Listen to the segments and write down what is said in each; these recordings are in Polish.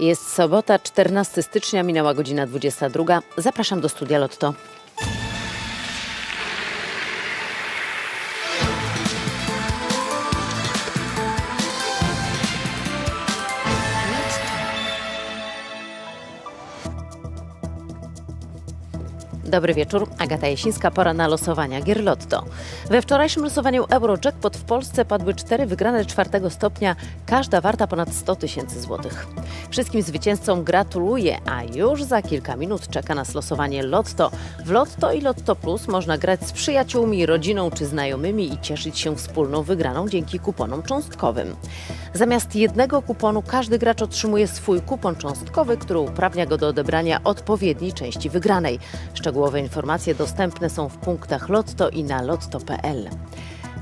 Jest sobota, 14 stycznia, minęła godzina 22. Zapraszam do studia Lotto. Dobry wieczór, Agata Jasińska, pora na losowania gier Lotto. We wczorajszym losowaniu Eurojackpot w Polsce padły cztery wygrane czwartego stopnia, każda warta ponad 100 tysięcy złotych. Wszystkim zwycięzcom gratuluję, a już za kilka minut czeka nas losowanie Lotto. W Lotto i Lotto Plus można grać z przyjaciółmi, rodziną czy znajomymi i cieszyć się wspólną wygraną dzięki kuponom cząstkowym. Zamiast jednego kuponu każdy gracz otrzymuje swój kupon cząstkowy, który uprawnia go do odebrania odpowiedniej części wygranej. Szczegółowe informacje dostępne są w punktach Lotto i na lotto.pl.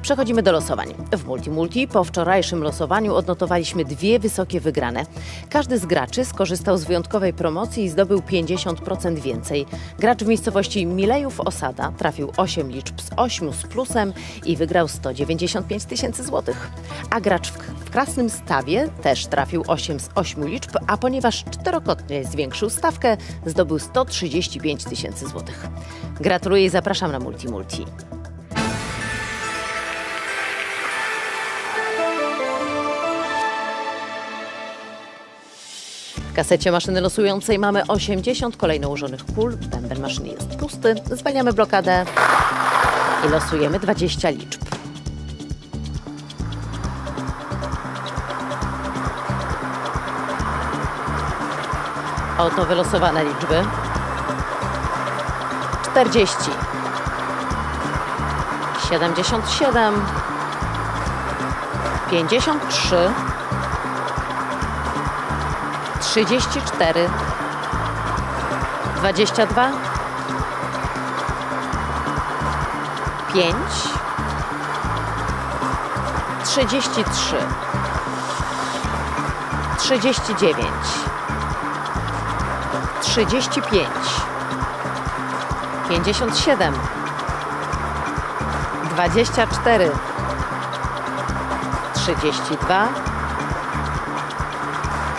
Przechodzimy do losowań. W Multimulti po wczorajszym losowaniu odnotowaliśmy dwie wysokie wygrane. Każdy z graczy skorzystał z wyjątkowej promocji i zdobył 50% więcej. Gracz w miejscowości Milejów Osada trafił 8 liczb z 8 z plusem i wygrał 195 tysięcy złotych. A gracz w, w Krasnym Stawie też trafił 8 z 8 liczb, a ponieważ czterokrotnie zwiększył stawkę, zdobył 135 tysięcy złotych. Gratuluję i zapraszam na Multimulti. Kasecie maszyny losującej mamy 80 kolejno ułożonych kul. Bęben maszyny jest pusty. Zwalniamy blokadę i losujemy 20 liczb. Oto wylosowane liczby. 40 77 53 34 22 5 33 39 35 57 24 32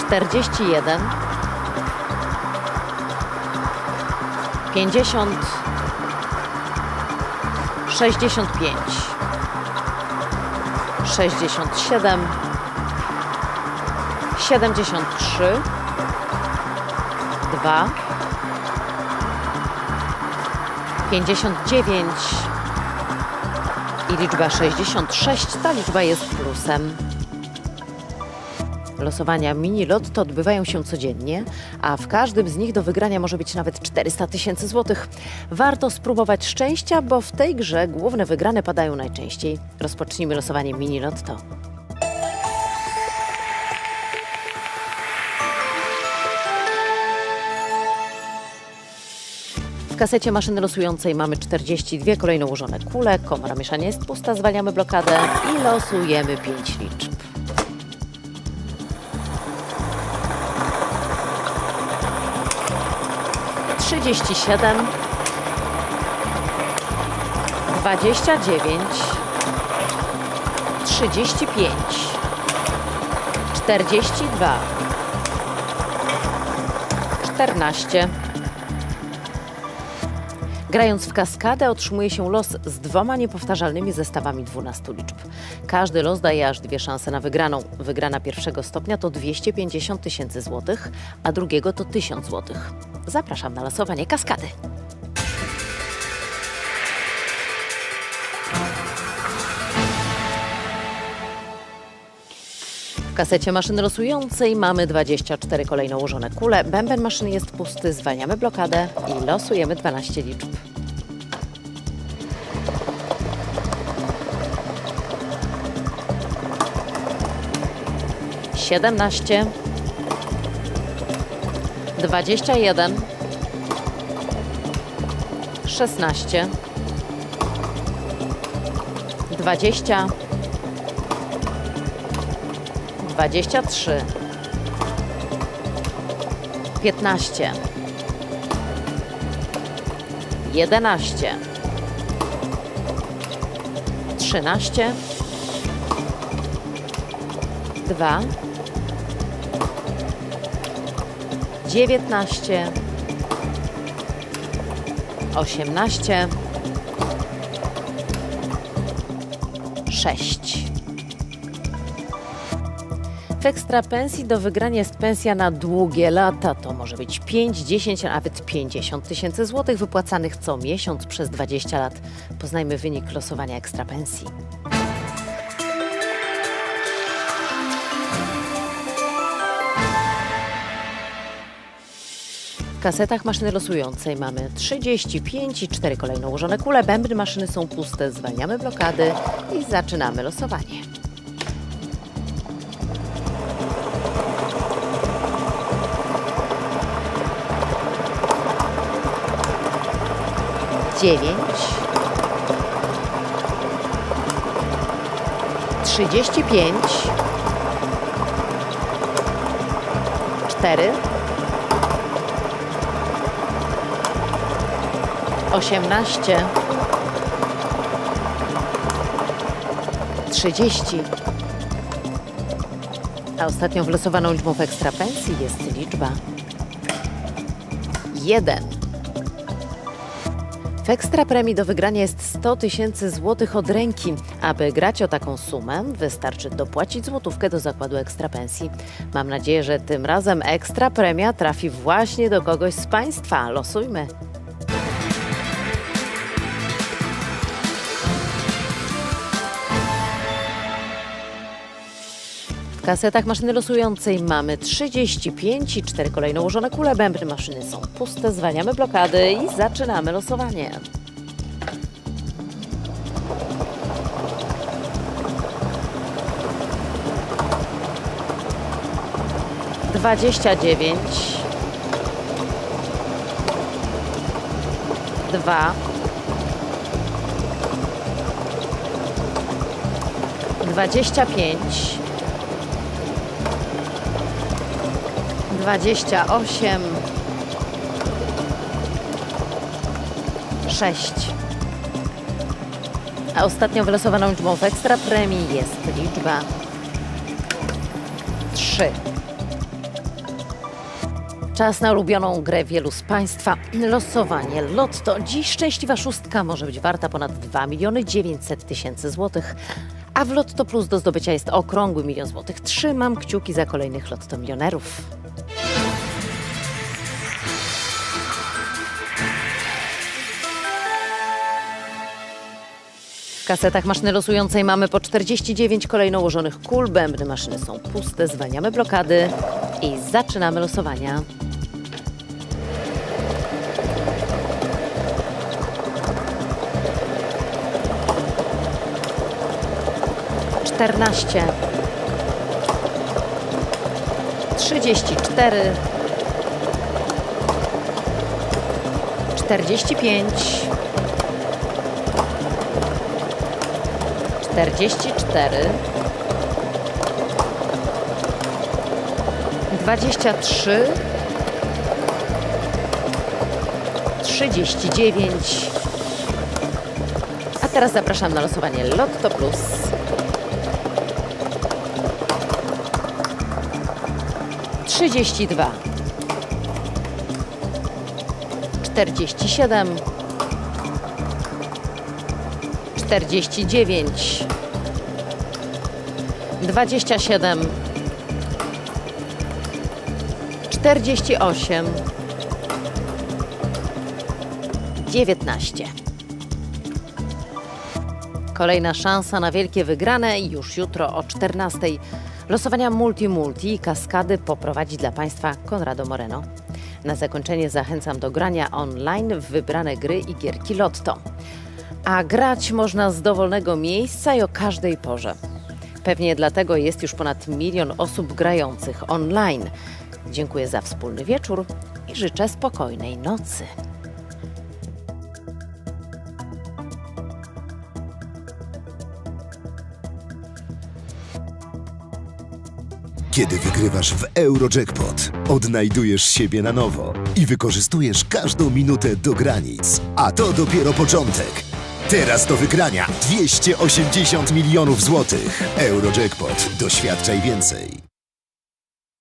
41 50 65 67 73 2 59 i liczba 66. Ta liczba jest plusem. Losowania mini lotto odbywają się codziennie, a w każdym z nich do wygrania może być nawet 400 tysięcy złotych. Warto spróbować szczęścia, bo w tej grze główne wygrane padają najczęściej. Rozpocznijmy losowanie mini lotto. W kasecie maszyny losującej mamy 42 kolejno ułożone kule, komora mieszania jest pusta, zwalniamy blokadę i losujemy 5 liczb. Trzydzieści siedem, dwadzieścia dziewięć, trzydzieści pięć, czterdzieści dwa, czternaście. Grając w kaskadę otrzymuje się los z dwoma niepowtarzalnymi zestawami 12 liczb. Każdy los daje aż dwie szanse na wygraną. Wygrana pierwszego stopnia to 250 tysięcy złotych, a drugiego to 1000 złotych. Zapraszam na losowanie kaskady. W kasecie maszyny losującej mamy 24 kolejno ułożone kule. Bęben maszyny jest pusty, zwalniamy blokadę i losujemy 12 liczb. Siedemnaście, dwadzieścia jeden, szesnaście, dwadzieścia, dwadzieścia trzy, piętnaście, jedenaście, trzynaście, dwa, dziewiętnaście, osiemnaście, sześć. W ekstra pensji do wygrania jest pensja na długie lata. To może być 5, 10, a nawet 50 tysięcy złotych wypłacanych co miesiąc przez 20 lat. Poznajmy wynik losowania ekstra kasetach maszyny losującej mamy 35 i 4 kolejno ułożone kule. Bębny maszyny są puste. Zwalniamy blokady i zaczynamy losowanie. dziewięć, trzydzieści pięć, cztery, osiemnaście, trzydzieści. A ostatnią wylosowaną liczbą w ekstra pensji jest liczba jeden. W ekstra premii do wygrania jest 100 tysięcy złotych od ręki. Aby grać o taką sumę, wystarczy dopłacić złotówkę do zakładu ekstra pensji. Mam nadzieję, że tym razem ekstra premia trafi właśnie do kogoś z Państwa. Losujmy. Kasetach maszyny losującej mamy 35 i 4 kolejno ułożone kule. Bębny maszyny są puste. Zwalniamy blokady i zaczynamy losowanie. Dwadzieścia dziewięć. Dwa. Dwadzieścia pięć. Dwadzieścia osiem, sześć. A ostatnią wylosowaną liczbą w ekstra premii jest liczba trzy. Czas na ulubioną grę wielu z Państwa. Losowanie Lotto. Dziś szczęśliwa szóstka może być warta ponad 2 miliony 900 tysięcy złotych. A w Lotto Plus do zdobycia jest okrągły milion złotych. Trzymam kciuki za kolejnych Lotto milionerów. W kasetach maszyny losującej mamy po 49 kolejno ułożonych kul. Bębny maszyny są puste. Zwalniamy blokady i zaczynamy losowania. Czternaście. Trzydzieści cztery. Czterdzieści pięć. 44 23 39 A teraz zapraszam na losowanie Lotto Plus. Trzydzieści dwa, czterdzieści siedem, 49 27 48 19 Kolejna szansa na wielkie wygrane już jutro o 14. Losowania multi-multi i kaskady poprowadzi dla Państwa Konrado Moreno. Na zakończenie zachęcam do grania online w wybrane gry i gierki Lotto. A grać można z dowolnego miejsca i o każdej porze. Pewnie dlatego jest już ponad milion osób grających online. Dziękuję za wspólny wieczór i życzę spokojnej nocy. Kiedy wygrywasz w Eurojackpot, odnajdujesz siebie na nowo i wykorzystujesz każdą minutę do granic. A to dopiero początek. Teraz do wygrania 280 milionów złotych. Eurojackpot. Doświadczaj więcej.